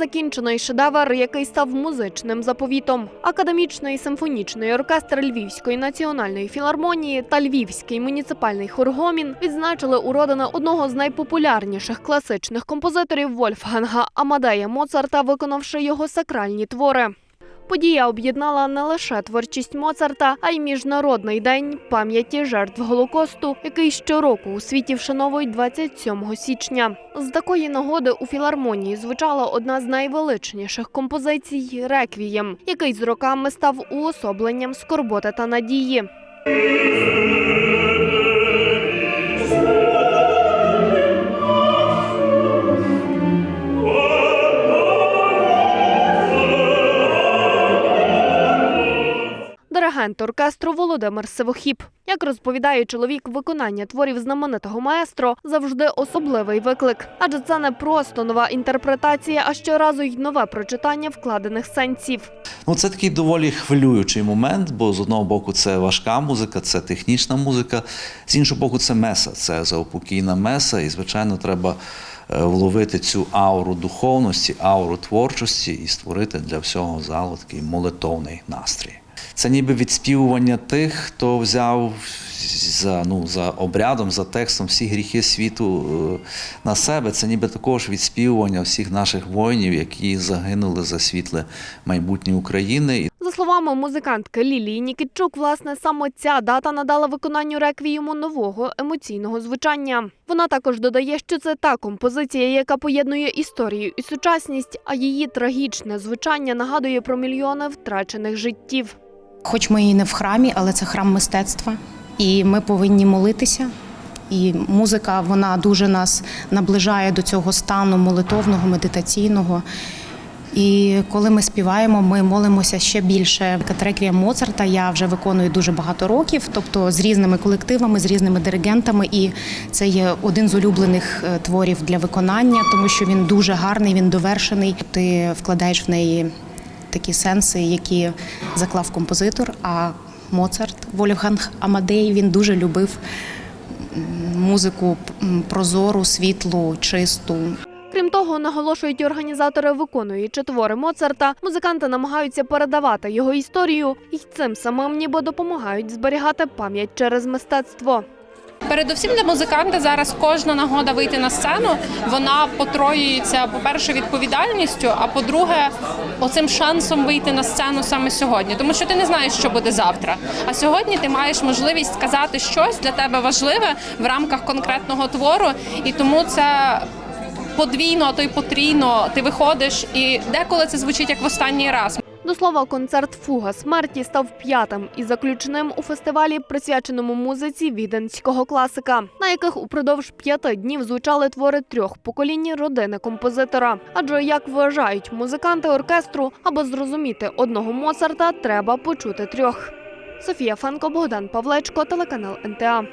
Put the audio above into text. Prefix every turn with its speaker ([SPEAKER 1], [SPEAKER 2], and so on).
[SPEAKER 1] незакінчений шедевр, який став музичним заповітом. Академічний симфонічний оркестр Львівської національної філармонії та Львівський муніципальний хоргомін відзначили уродина одного з найпопулярніших класичних композиторів Вольфганга Амадея Моцарта, виконавши його сакральні твори. Подія об'єднала не лише творчість Моцарта, а й міжнародний день пам'яті жертв Голокосту, який щороку у світі вшановують 27 січня. З такої нагоди у філармонії звучала одна з найвеличніших композицій Реквієм, який з роками став уособленням скорботи та надії. Диригент оркестру Володимир Сивохіп. Як розповідає чоловік, виконання творів знаменитого маестро завжди особливий виклик, адже це не просто нова інтерпретація, а щоразу й нове прочитання вкладених сенсів.
[SPEAKER 2] Ну, це такий доволі хвилюючий момент, бо з одного боку це важка музика, це технічна музика, з іншого боку, це меса, це заупокійна меса, і, звичайно, треба е, вловити цю ауру духовності, ауру творчості і створити для всього залу такий молитовний настрій. Це ніби відспівування тих, хто взяв за, ну, за обрядом, за текстом всі гріхи світу е, на себе. Це ніби також відспівування всіх наших воїнів, які загинули за світле майбутнє України.
[SPEAKER 1] За словами музикантки Лілії Нікітчук, власне, саме ця дата надала виконанню реквієму нового емоційного звучання. Вона також додає, що це та композиція, яка поєднує історію і сучасність, а її трагічне звучання нагадує про мільйони втрачених життів.
[SPEAKER 3] Хоч ми і не в храмі, але це храм мистецтва, і ми повинні молитися. І музика вона дуже нас наближає до цього стану молитовного, медитаційного. І коли ми співаємо, ми молимося ще більше. Катреквія Моцарта я вже виконую дуже багато років, тобто з різними колективами, з різними диригентами. І це є один з улюблених е, творів для виконання, тому що він дуже гарний, він довершений. Ти вкладаєш в неї такі сенси, які заклав композитор. А Моцарт, Вольфганг Амадей, він дуже любив музику прозору, світлу, чисту.
[SPEAKER 1] Крім того, наголошують організатори, виконуючи твори Моцарта, музиканти намагаються передавати його історію і цим самим ніби допомагають зберігати пам'ять через мистецтво.
[SPEAKER 4] Передусім для музиканта зараз кожна нагода вийти на сцену. Вона потроюється, по-перше, відповідальністю, а по-друге, оцим шансом вийти на сцену саме сьогодні. Тому що ти не знаєш, що буде завтра. А сьогодні ти маєш можливість сказати щось для тебе важливе в рамках конкретного твору, і тому це. Подвійно, а то й потрійно ти виходиш, і деколи це звучить як в останній раз.
[SPEAKER 1] До слова, концерт Фуга смерті став п'ятим і заключним у фестивалі, присвяченому музиці віденського класика, на яких упродовж п'яти днів звучали твори трьох поколінь родини композитора. Адже як вважають музиканти оркестру, аби зрозуміти одного Моцарта, треба почути трьох. Софія Фенко, Богдан Павлечко, телеканал НТА.